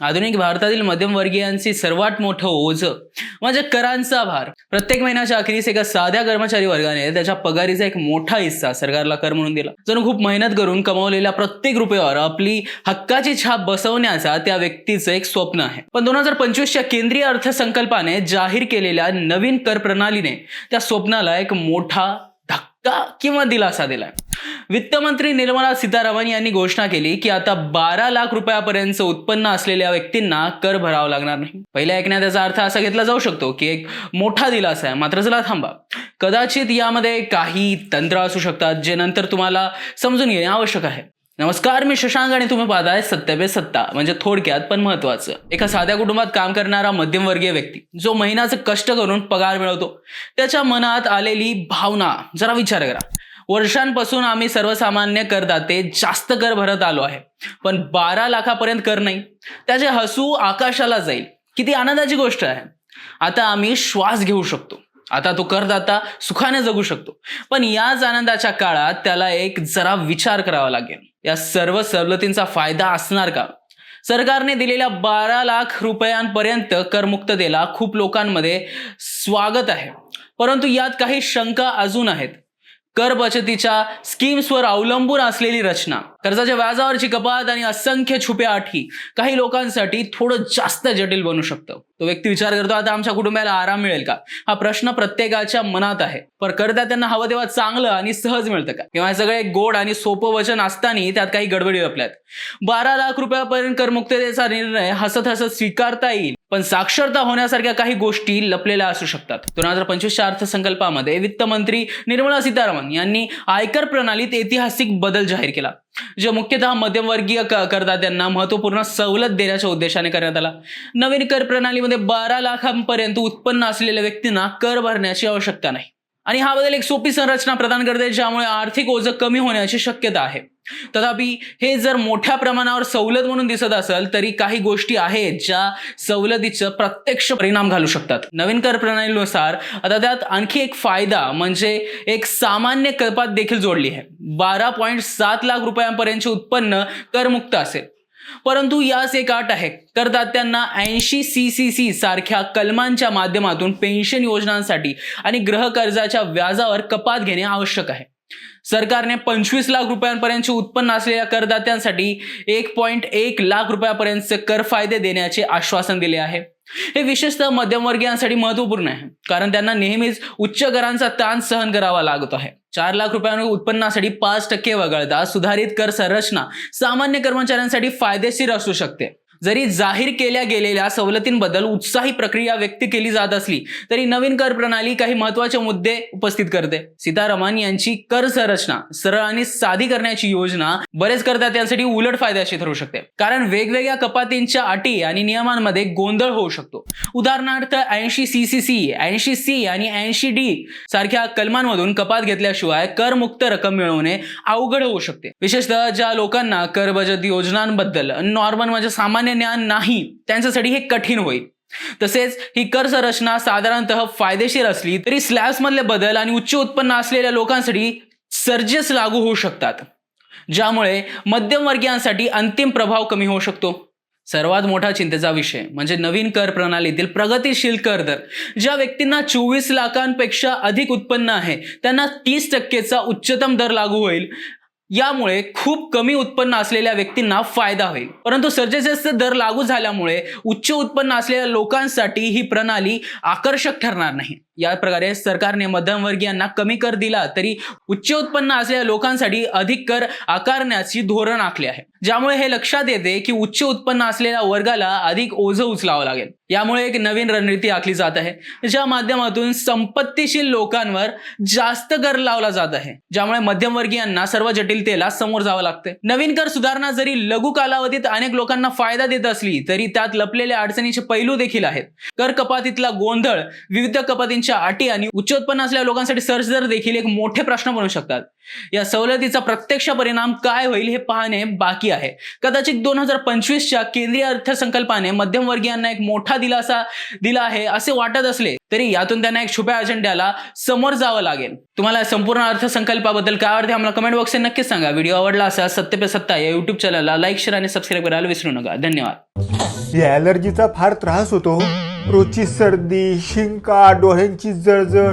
आधुनिक भारतातील मध्यमवर्गीयांची सर्वात मोठं ओझं म्हणजे करांचा भार. प्रत्येक महिन्याच्या अखेरीस एका साध्या कर्मचारी वर्गाने त्याच्या पगारीचा एक मोठा हिस्सा सरकारला कर म्हणून दिला. जणू खूप मेहनत करून कमावलेल्या प्रत्येक रुपयावर आपली हक्काची छाप बसवण्याचा त्या व्यक्तीचं एक स्वप्न आहे. पण दोन हजार पंचवीसच्या केंद्रीय अर्थसंकल्पाने जाहीर केलेल्या नवीन कर प्रणालीने त्या स्वप्नाला एक मोठा का किंवा दिलासा दिलाय? वित्तमंत्री निर्मला सीतारामन यांनी घोषणा केली की आता बारा लाख रुपयापर्यंत उत्पन्न असलेल्या व्यक्तींना कर भरावा लागणार नाही. पहिल्या ऐकण्यात त्याचा अर्थ असा घेतला जाऊ शकतो की एक मोठा दिलासा आहे. मात्र चला थांबा. कदाचित यामध्ये काही तंत्र असू शकतात जे नंतर तुम्हाला समजून घेणे आवश्यक आहे. नमस्कार मी शशांक आणि तुम्ही पाहताय सत्य सत्ता म्हणजे थोडक्यात पण महत्वाचं एका साध्या कुटुंबात काम करणारा मध्यमवर्गीय व्यक्ती जो महिन्याचं कष्ट करून पगार मिळवतो. त्याच्या मनात आलेली भावना जरा विचार करा. वर्षांपासून आम्ही सर्वसामान्य करदाते जास्त कर भरत आलो आहे. पण बारा लाखापर्यंत कर नाही. त्याचे हसू आकाशाला जाईल. किती आनंदाची गोष्ट आहे. आता आम्ही श्वास घेऊ शकतो. आता तो करदाता सुखाने जगू शकतो. पण याच आनंदाच्या काळात त्याला एक जरा विचार करावा लागेल. या सर्व सवलतींचा फायदा असणार का? सरकारने दिलेल्या बारा लाख रुपयांपर्यंत करमुक्ततेला खूप लोकांमध्ये स्वागत आहे. परंतु यात काही शंका अजून आहेत. कर बचतीच्या स्कीम्सवर अवलंबून असलेली रचना. कर्जाच्या व्याजावरची कपात आणि असंख्य छुप्या अटी काही लोकांसाठी थोडं जास्त जटिल बनू शकतं. तो व्यक्ती विचार करतो आता आमच्या कुटुंबाला आराम मिळेल का? हा प्रश्न प्रत्येकाच्या मनात आहे. पर करदात्यांना हवं तेव्हा चांगलं आणि सहज मिळतं का? किंवा हे सगळे गोड आणि सोपं वचन असताना त्यात काही गडबडी लपल्यात बारा लाख रुपयापर्यंत करमुक्ततेचा निर्णय हसत हसत स्वीकारता येईल. पण साक्षरता होण्यासारख्या काही गोष्टी लपलेल्या असू शकतात. दोन हजार पंचवीसच्या अर्थसंकल्पामध्ये वित्त मंत्री निर्मला सीतारामन यांनी आयकर प्रणालीत ऐतिहासिक बदल जाहीर केला जो मुख्यतः मध्यमवर्गीय करदात्यांना महत्त्वपूर्ण सवलत देण्याच्या उद्देशाने करण्यात आला. नवीन कर प्रणालीमध्ये बारा लाखांपर्यंत उत्पन्न असलेल्या व्यक्तींना कर भरण्याची आवश्यकता नाही. आणि हा बदल एक सोपी संरचना प्रदान करते ज्यामुळे आर्थिक ओझं कमी होण्याची शक्यता आहे. तथापि हे जर मोठ्या प्रमाणावर सवलत म्हणून दिसत असेल तरी काही गोष्टी आहेत ज्या सवलतीचं प्रत्यक्ष परिणाम घालू शकतात. नवीन कर प्रणालीनुसार आता त्यात आणखी एक फायदा म्हणजे एक सामान्य कपात देखील जोडली आहे. बारा पॉईंट सात लाख रुपयांपर्यंतचे उत्पन्न करमुक्त असेल. परंतु यास एक अट आहे. करदात्यांना ऐंशी सी सी सी सारख्या कलमांच्या माध्यमातून पेन्शन योजनांसाठी आणि गृह कर्जाच्या व्याजावर कपात घेणे आवश्यक आहे. सरकारने पंचवीस लाख रुपयांपर्यंतचे उत्पन्न असलेल्या करदात्यांसाठी एक पॉईंट एक लाख रुपयापर्यंतचे कर फायदे देण्याचे आश्वासन दिले आहे. हे विशेषतः मध्यमवर्गीयांसाठी महत्त्वपूर्ण आहे. कारण त्यांना नेहमीच उच्च करांचा ताण सहन करावा लागत आहे. चार लाख रुपयांवर उत्पन्नासाठी पाच टक्के वगळता सुधारित कर संरचना सामान्य कर्मचाऱ्यांसाठी फायदेशीर असू शकते. जरी जाहीर केल्या गेलेल्या सवलतींबद्दल उत्साही प्रक्रिया व्यक्त केली जात असली तरी नवीन कर प्रणाली काही महत्त्वाचे मुद्दे उपस्थित करते. सीतारामन यांची कर संरचना सरळ आणि साधी करण्याची योजना बरेच करदात्यांसाठी उलट फायद्याची ठरू शकते. कारण वेगवेगळ्या कपातींच्या अटी आणि नियमांमध्ये गोंधळ होऊ शकतो. उदाहरणार्थ ऐंशी सी सी सी ऐंशी सी आणि ऐंशी डी सारख्या कलमांमधून कपात घेतल्याशिवाय करमुक्त रक्कम मिळवणे अवघड होऊ शकते. विशेषतः ज्या लोकांना कर बचत योजनांबद्दल नॉर्मल म्हणजे सामान्य ज्ञान नाही त्यांच्यासाठी हे कठीण होईल. तसेच ही कर संरचना साधारणतः फायदेशीर असली तरी स्लॅब्समधले बदल आणि उच्च उत्पन्न असलेल्या लोकांसाठी सर्जेस लागू होऊ शकतात ज्यामुळे मध्यमवर्गीयांसाठी अंतिम प्रभाव कमी होऊ शकतो. सर्वात मोठा चिंतेचा विषय म्हणजे नवीन कर प्रणालीतील प्रगतीशील कर दर ज्या व्यक्तींना चोवीस लाखांपेक्षा अधिक उत्पन्न आहे त्यांना तीस टक्केचा उच्चतम दर लागू होईल. यामुळे खूप कमी उत्पन्न असलेल्या व्यक्तींना फायदा होईल. परंतु सर्जेसेसचे दर लागू झाल्यामुळे उच्च उत्पन्न असलेल्या लोकांसाठी ही प्रणाली आकर्षक ठरणार नाही. या प्रकारे सरकारने मध्यमवर्गीयांना कमी कर दिला तरी उच्च उत्पन्न असलेल्या लोकांसाठी अधिक कर आकारण्याची धोरण आखले आहे. ज्यामुळे हे लक्षात येते की उच्च उत्पन्न असलेल्या वर्गाला अधिक ओझं उचलावं लागेल. यामुळे एक नवीन रणनीती आखली जात आहे. ज्या माध्यमातून संपत्तीशील लोकांवर जास्त कर लावला जात आहे. ज्यामुळे मध्यमवर्गीयांना सर्व जटिलतेला समोर जावं लागते नवीन कर सुधारणा जरी लघु कालावधीत अनेक लोकांना फायदा देत असली तरी त्यात लपलेल्या अडचणीचे पैलू देखील आहेत. कर कपातीतला गोंधळ विविध कपातींच्या अटी आणि उच्च उत्पन्न असलेल्या लोकांसाठी सर्च दर देखील एक मोठे प्रश्न बनू शकतात. या सवलतीचा प्रत्यक्ष परिणाम काय होईल हे पाहणे बाकी आहे. कदाचित दोन हजार पंचवीसच्या केंद्रीय अर्थसंकल्पाने मध्यमवर्गीयांना एक मोठा दिलासा दिला आहे असे वाटत असले तरी यातून त्यांना एक छुप्या अजेंड्याला समोर जावं लागेल. तुम्हाला संपूर्ण अर्थसंकल्पाबद्दल काय वाटते आम्हाला कमेंट बॉक्समध्ये नक्कीच सांगा. व्हिडिओ आवडला असा सत्य पे सत्ता या युट्यूब चॅनलला लाईक शेअर आणि सबस्क्राईब करायला विसरू नका. धन्यवाद. या ॲलर्जीचा फार त्रास होतो. रोजची सर्दी शिंका डोळ्यांची जळजळ